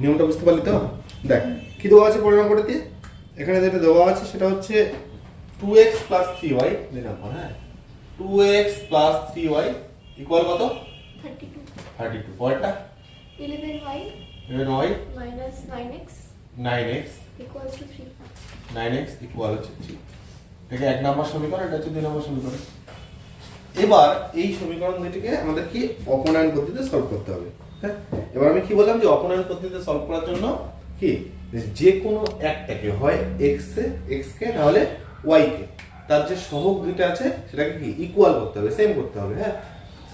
নিয়মটা বুঝতে পারলি তো? দেখ কি দেওয়া আছে করে দিয়ে এখানে যেটা দেওয়া আছে সেটা হচ্ছে two x plus three y দিলাম হ্যাঁ? Two x plus three y equal কত? থার্টি টু থার্টি টু পরেরটা eleven y eleven y minus nine x nine x two three nine x equal হচ্ছে থ্রি এটা এক নম্বর সমীকরণ এটা হচ্ছে দুই নম্বর সমীকরণ। এবার এই সমীকরণ দুটিকে আমাদের কি অপনয়ন পদ্ধতিতে সলভ করতে হবে হ্যাঁ? এবার আমি কি বললাম যে অপনয়ন পদ্ধতিতে সলভ করার জন্য কি? যে কোনো একটাকে হয় এক্স এক্স কে নাহলে ওয়াই কে। তার যে সহগ দুইটা আছে, সেটাকে কি? ইকুয়াল করতে হবে সেম করতে হবে হ্যাঁ?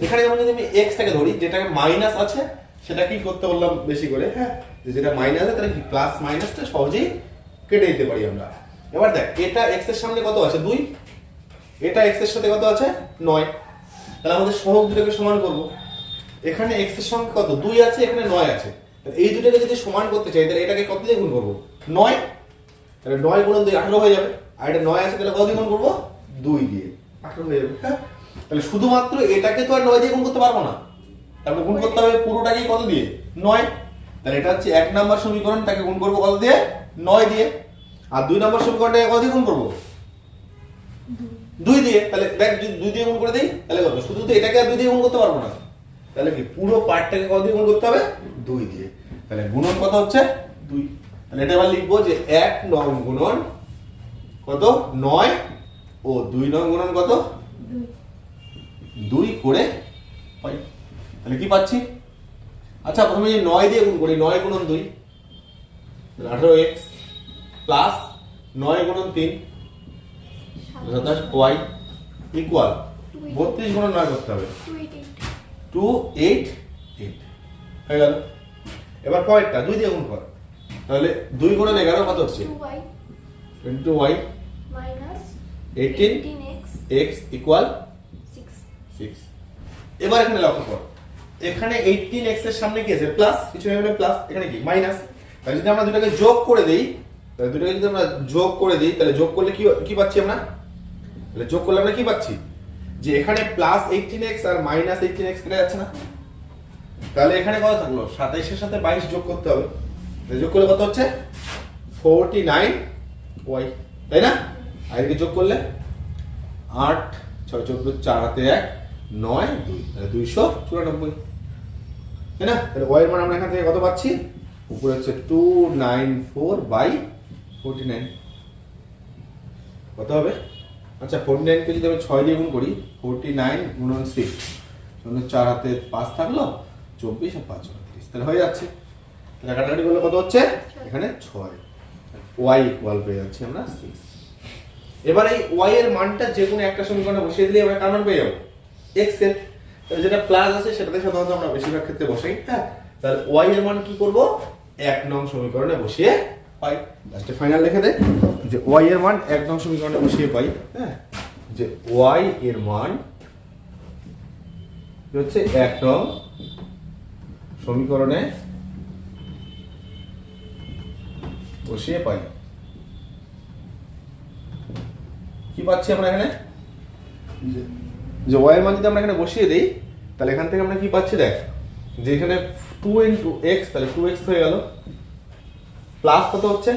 এখানে যেমন যদি আমি এক্সটাকে ধরি যেটাকে মাইনাস আছে, সেটা কি করতে বললাম বেশি করে হ্যাঁ? যেটা মাইনাস আছে, তাহলে কি প্লাস মাইনাসটা সহজেই কেটে দিতে পারি আমরা। এবার দেখ, এটা এক্সের সামনে কত আছে? দুই। এটা এক্সের সাথে কত আছে? নয়। তাহলে আমাদের সহগ দুটোকে সমান করব। এখানে এক্সের সঙ্গে কত? দুই আছে এখানে নয় আছে। এই দুটোকে যদি সমান করতে চাই তাহলে এটাকে কত দিয়ে গুণ করব? নয়? তাহলে নয় গুণন দুই আঠারো হয়ে যাবে। আর এটা নয় আছে তাহলে কত দিয়ে গুণ করব? দুই দিয়ে। আঠারো হয়ে যাবে হ্যাঁ? তাহলে শুধুমাত্র এটাকে তো আর নয় দিয়ে গুণ করতে পারব না। তারপরে গুণ করতে হবে পুরোটাকেই কত দিয়ে? নয়। তাহলে এটা হচ্ছে এক নাম্বার সমীকরণ তাকে গুণ করব কত দিয়ে? নয় দিয়ে। আর দুই নম্বর সমীকরণটাকে কত দিয়ে গুণ করব? দুই দিয়ে। তাহলে দেখ যদি দুই দিয়ে গুণ করে দেই তাহলে কত? শুধু তো এটাকে আর দুই দিয়ে গুণ করতে পারব না। তাহলে কি পুরো পার্টটাকে কত দিয়ে গুণ করতে হবে? দুই দিয়ে। তাহলে গুণন কত হচ্ছে? দুই। তাহলে এটা আবার লিখব যে এক নং গুণন কত? নয়। ও দুই নং গুণন কত? দুই। করে পাই। তাহলে কি পাচ্ছি? আচ্ছা প্রথমে যে নয় দিয়ে গুণ করি নয় গুণন দুই। আঠারো এক্স প্লাস নয় গুণন তিন। সাতাশ। Y equal. বত্রিশ গুণন নয় করতে হবে। টু এইট এইট হয়ে গেল। এবার পরেরটা দুই দিয়ে গুণ কর। তাহলে দুই গুণন এগারো কত হচ্ছে? Twenty two y eighteen x equal six six এবার এখানে লক্ষ্য কর। এখানে এইটিন এক্সের সামনে কি আছে? প্লাস কিছু এখানে প্লাস এখানে কি? মাইনাস তাহলে যদি আমরা দুটাকে যোগ করে দেই তাহলে দুটাকে যদি আমরা যোগ করে দিই তাহলে যোগ করলে কি কি পাচ্ছি আমরা? তাহলে যোগ করলে আমরা কি পাচ্ছি? যে এখানে প্লাস এইটিন এক্স আর মাইনাস এইটিন এক্স কেটে যাচ্ছে না? তাহলে এখানে কত থাকল? সাতাইশের সাথে বাইশ যোগ করতে হবে। যোগ করলে কত হচ্ছে? ফোরটি নাইন ওয়াই তাই না? আর এদিকে যোগ করলে? আট, ছয়, চোদ্দ, চার হাতে এক, নয়, দুই। তাহলে দুইশো চুরানব্বই। তাই না? তাহলে ওয়াই মান আমরা এখান থেকে কত পাচ্ছি? উপরে হচ্ছে two nine four by forty nine কত হবে? আচ্ছা ফোরটি নাইনকে যদি আমি ছয় দিয়ে গুণ করি ফোরটি নাইন গুণন সিক্স চার হাতে পাঁচ থাকল চব্বিশ আর পাঁচ উনত্রিশ তাহলে হয়ে যাচ্ছে। তাহলে কাটাকাটি করলে কত হচ্ছে? এখানে ছয়। ওয়াই ইকুয়াল পেয়ে যাচ্ছি আমরা সিক্স এবার এই ওয়াই এর মানটা যে কোনো একটা সমীকরণে বসিয়ে দিলে আমরা কার মান পেয়ে যাব। এক্সের তাহলে যেটা প্লাস আছে সেটাতে সাধারণত আমরা বেশিরভাগ ক্ষেত্রে বসাই হ্যাঁ? তাহলে ওয়াই এর মান কি করব? এক নং সমীকরণে বসিয়ে পাই। লাস্টে ফাইনাল লিখে দে। যে ওয়াই এর মান এক নং সমীকরণে বসিয়ে পাই হ্যাঁ? যে ওয়াই এর মান হচ্ছে? এক নং সমীকরণে বসিয়ে পাই। কি পাচ্ছি আমরা এখানে? যে ওয়াই এর মান যদি আমরা এখানে বসিয়ে দিই, তাহলে এখান থেকে আমরা কি পাচ্ছি দেখ? যে এখানে টু ইন্টু এক্স তাহলে টু এক্স হয়ে গেল। প্লাস কত হচ্ছে?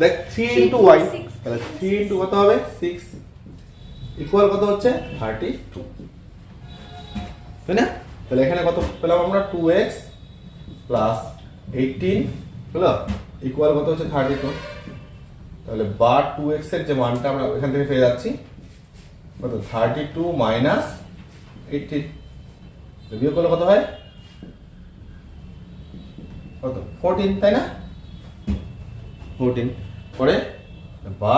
দেখ থ্রি ইন্টু ওয়াই তাহলে থ্রি ইন্টু কত হবে? সিক্স ইকুয়াল কত হচ্ছে? থার্টি টু তাই না? তাহলে এখানে কত পেলাম আমরা? টু এক্স প্লাস এইটিন হলো? ইকুয়াল কত হচ্ছে? থার্টি টু তাহলে বা টু এক্সের যে মানটা আমরা এখান থেকে পেয়ে যাচ্ছি কত? থার্টি টু মাইনাস এইটিন বিয়োগ করলে কত হয়? কত? ফোরটিন তাই না? ফোরটিন পরে বা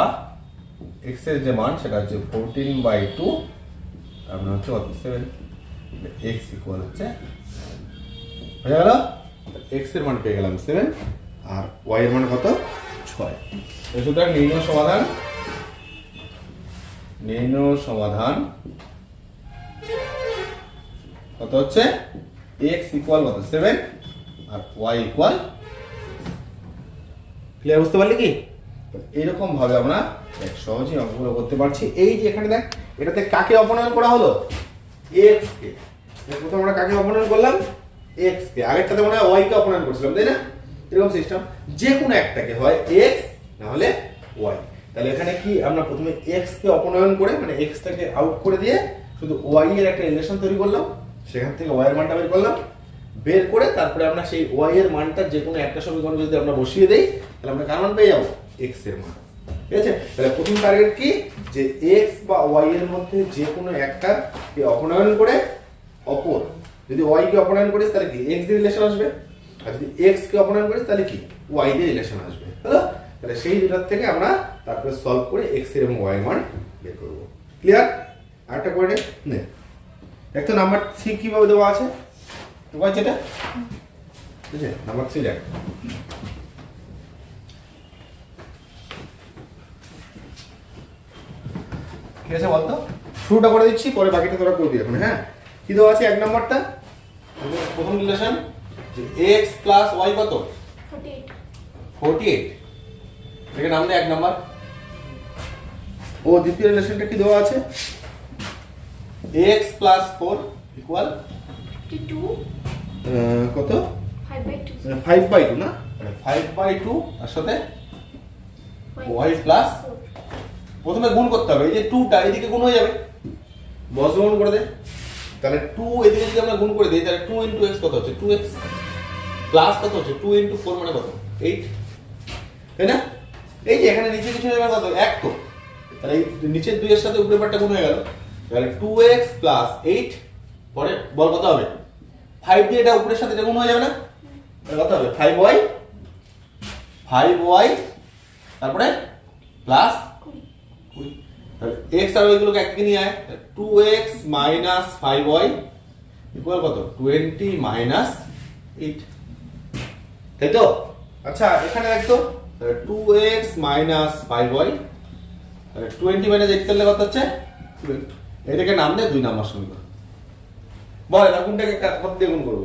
এক্সের যে মান, সেটা হচ্ছে ফোরটিন বাই টু তার মানে হচ্ছে কত? সেভেন এক্স ইকুয়াল হচ্ছে হয়ে গেল? এক্সের মান পেয়ে গেলাম সেভেন আর ওয়াই এর মান কত? ছয়। সুতরাং নির্ণয় সমাধান নির্ণয় সমাধান কত হচ্ছে? এক্স ইকুয়াল কত? সেভেন আর ওয়াই ইকুয়াল ক্লিয়ার বুঝতে পারলি কি? তো এইরকম ভাবে আমরা এক সহজেই অঙ্কগুলো করতে পারছি। এই যে এখানে দেখ, এটাতে কাকে অপনয়ন করা হলো? এক্স কে। প্রথমে আমরা কাকে অপনয়ন করলাম? এক্স কে। আগেরটাতে মনে হয় ওয়াই কে অপনয়ন করছিলাম, তাই না? এরকম সিস্টেম যে কোনো একটাকে হয় এক্স না হলে ওয়াই তাহলে এখানে কি, আমরা প্রথমে এক্স কে অপনয়ন করে মানে এক্সটাকে আউট করে দিয়ে শুধু ওয়াই এর একটা রিলেশন তৈরি করলাম। সেখান থেকে ওয়াই এর মানটা বের করলাম। বের করে তারপরে আমরা সেই ওয়াই এর মানটা যে কোনো একটা সমীকরণ যদি আমরা বসিয়ে দেই, তাহলে আমরা কার মান পেয়ে যাব? এক্সের মান। ঠিক আছে? তাহলে প্রথম টার্গেট কি? যে এক্স বা ওয়াই এর মধ্যে যে কোনো একটা অপনয়ন করে অপর। যদি ওয়াই কে অপনয়ন করিস, তাহলে কি? এক্স দিয়ে রিলেশন আসবে। আর যদি এক্স কে অপনয়ন করিস, তাহলে কি? ওয়াই দিয়ে রিলেশন আসবে। হলো? তাহলে সেই দুটার থেকে আমরা তারপরে সলভ করে এক্সের এবং ওয়াই মান বের করব। ক্লিয়ার আরেকটা করে নে। দেখ তো নাম্বার থ্রি কীভাবে দেওয়া আছে? দেওয়া আছে? এটা বুঝলে নাম্বার থ্রি দেখ। ঠিক আছে বলতো? শুরুটা করে দিচ্ছি পরে বাকিটা তোরা করবি এখন হ্যাঁ? কি দেওয়া আছে এক নম্বরটা? প্রথম রিলেশন এক্স প্লাস ওয়াই কত? ফোরটি এইট এটাকে নাম এক নম্বর। ও দ্বিতীয় রিলেশনটা কি দেওয়া আছে? এক্স প্লাস ফোর ইকুয়াল কত? ফাইভ বাই টু না? ফাইভ বাই টু আর সাথে Y plus? প্রথমে গুণ করতে হবে, এই যে টুটা এদিকে গুণ হয়ে যাবে। বস গুণ করে দে। তাহলে টু এদিকে যদি আমরা গুণ করে দিই, তাহলে টু ইন্টু এক্স কত হচ্ছে? টু এক্স প্লাস কত হচ্ছে? টু ইন্টু ফোর মানে কত? এইট তাই না? এই যে এখানে নিচে কিছু এক তো। তাহলে নিচের দুইয়ের সাথে উপরের পার্টটা গুণ হয়ে গেল। তাহলে টু এক্স প্লাস এইট পরে বল কত হবে? ফাইভ দিয়ে এটা উপরের সাথে এটা গুণ হয়ে যাবে না? কত হবে? ফাইভ ওয়াই ফাইভ ওয়াই তারপরে প্লাস। এক্স আর ওইগুলোকে একদিকে নিয়ে আয় two x minus five y equal কত? টোয়েন্টি মাইনাস এইট তাই তো? আচ্ছা এখানে দেখতো two x minus five y twenty minus eight করলে কত হচ্ছে? এটাকে নাম দে দুই নাম্বার সমীকরণ। বল এটা কোনটাকে কত দিয়ে গুণ করব?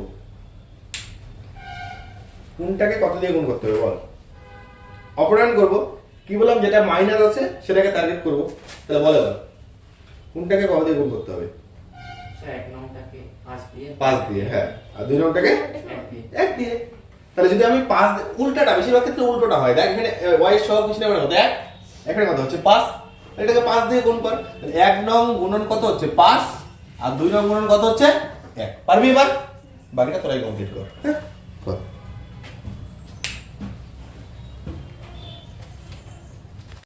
কোনটাকে কত দিয়ে গুণ করতে হবে বল? অপরায়ণ করব। কি বললাম? যেটা মাইনাস আছে সেটাকে টার্গেট করব। তাহলে বলে বল কোনটাকে কত দিয়ে গুণ করতে হবে? পাঁচ দিয়ে। হ্যাঁ। আর দুই নম্বরটাকে এক দিয়ে। তাহলে যদি আমি পাঁচ উল্টাটা বেশিরভাগ ক্ষেত্রে উল্টোটা হয়। দেখ এখানে ওয়াই সহ কিছু কত এক এখানে কত হচ্ছে? পাঁচ। এটাকে পাঁচ দিয়ে গুণ কর। এক নং গুণন কত হচ্ছে? পাঁচ। আর দুই নং গুণন কত হচ্ছে? এক। পারবি এবার? বাকিটা তোরাই কমপ্লিট কর। হ্যাঁ?